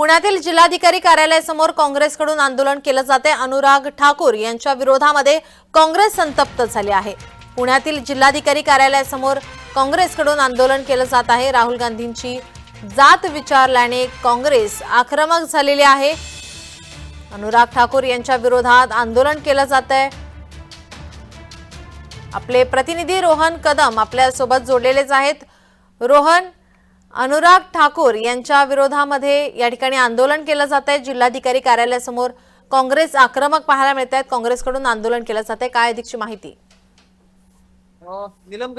पुण्यातील जिल्हाधिकारी कार्यालयासमोर काँग्रेसकडून आंदोलन केलं जाते. अनुराग ठाकूर यांच्या विरोधामध्ये काँग्रेस संतप्त झाली आहे. पुण्यातील जिल्हाधिकारी कार्यालयासमोर काँग्रेसकडून आंदोलन केलं जात आहे. राहुल गांधींची जात विचारल्याने काँग्रेस आक्रमक झालेली आहे. अनुराग ठाकूर यांच्या विरोधात आंदोलन केलं जात आहे. आपले प्रतिनिधी रोहन कदम आपल्यासोबत जोडलेलेच आहेत. रोहन अनुराग ठाकूर यांच्या विरोधामध्ये या ठिकाणी आंदोलन केलं जात आहे. जिल्हाधिकारी कार्यालयासमोर काँग्रेस आक्रमक पाहायला मिळत आहेत. काँग्रेसकडून आंदोलन केलं जात आहे. काय अधिकची माहिती? अ,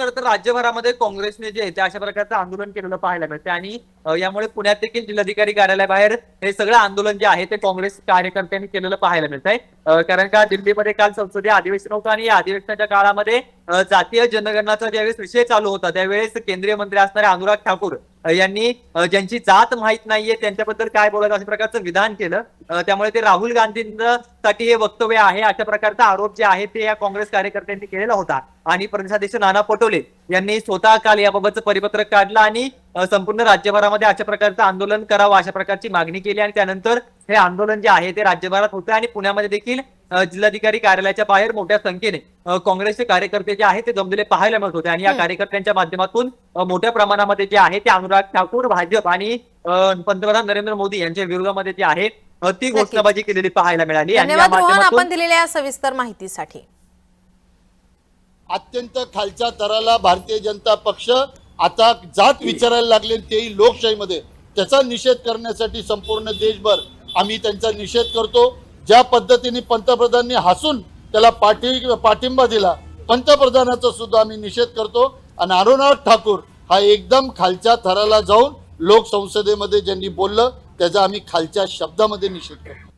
तर राज्यभरामध्ये काँग्रेसने जे आहे ते अशा प्रकारचं आंदोलन केलेलं पाहायला मिळते आणि यामुळे पुण्यात देखील जिल्हाधिकारी कार्यालयाबाहेर हे सगळं आंदोलन जे आहे ते काँग्रेस कार्यकर्त्यांनी केलेलं पाहायला मिळत आहे कारण का दिल्लीमध्ये काल संसदीय अधिवेशन होतं आणि या अधिवेशनाच्या काळामध्ये जातीय जनगणनाचा ज्यावेळेस विषय चालू होता त्यावेळेस केंद्रीय मंत्री असणारे अनुराग ठाकूर यांनी ज्यांची जात माहीत नाहीये त्यांच्याबद्दल काय बोलायचं अशा प्रकारचं विधान केलं. त्यामुळे ते राहुल गांधींसाठी हे वक्तव्य आहे. अशा प्रकारचा आरोप जे आहे ते या काँग्रेस कार्यकर्त्यांनी केलेला होता. आणि प्रदेशाध्यक्ष नाना पटोले यांनी स्वतः काल याबाबतचं परिपत्रक काढलं आणि संपूर्ण राज्यभरामध्ये अशा प्रकारचं आंदोलन करावं अशा प्रकारची मागणी केली आणि त्यानंतर हे आंदोलन जे आहे ते राज्यभरात होतं आणि पुण्यामध्ये देखील जिल्हाधिकारी कार्यालयाच्या बाहेर मोठ्या संख्येने काँग्रेसचे कार्यकर्ते जे आहे ते जमलेले पाहायला मिळत होते. आणि या कार्यकर्त्यांच्या माध्यमातून मोठ्या प्रमाणामध्ये जे आहे ते अनुराग ठाकूर भाजप आणि पंतप्रधान नरेंद्र मोदी यांच्या विरोधामध्ये जे आहे ती घोषणाबाजी केलेली पाहायला मिळाली आणि या धन्यवाद रोहन माध्यमातून आपण दिलेल्या सविस्तर माहितीसाठी. अत्यंत खालच्या तराला भारतीय जनता पक्ष आता जात विचारायला लागले तेही लोकशाहीमध्ये. त्याचा निषेध करण्यासाठी संपूर्ण देशभर आम्ही त्यांचा निषेध करतो. ज्या पद्धतीने पंतप्रधानांनी हसून त्याला पाठी पाठिंबा दिला पंतप्रधानाचा सुद्धा आम्ही निषेध करतो. आणि अरुणाथ ठाकूर हा एकदम खालच्या थराला जाऊन लोकसंसदेमध्ये ज्यांनी बोललं त्याचा आम्ही खालच्या शब्दामध्ये निषेध करतो.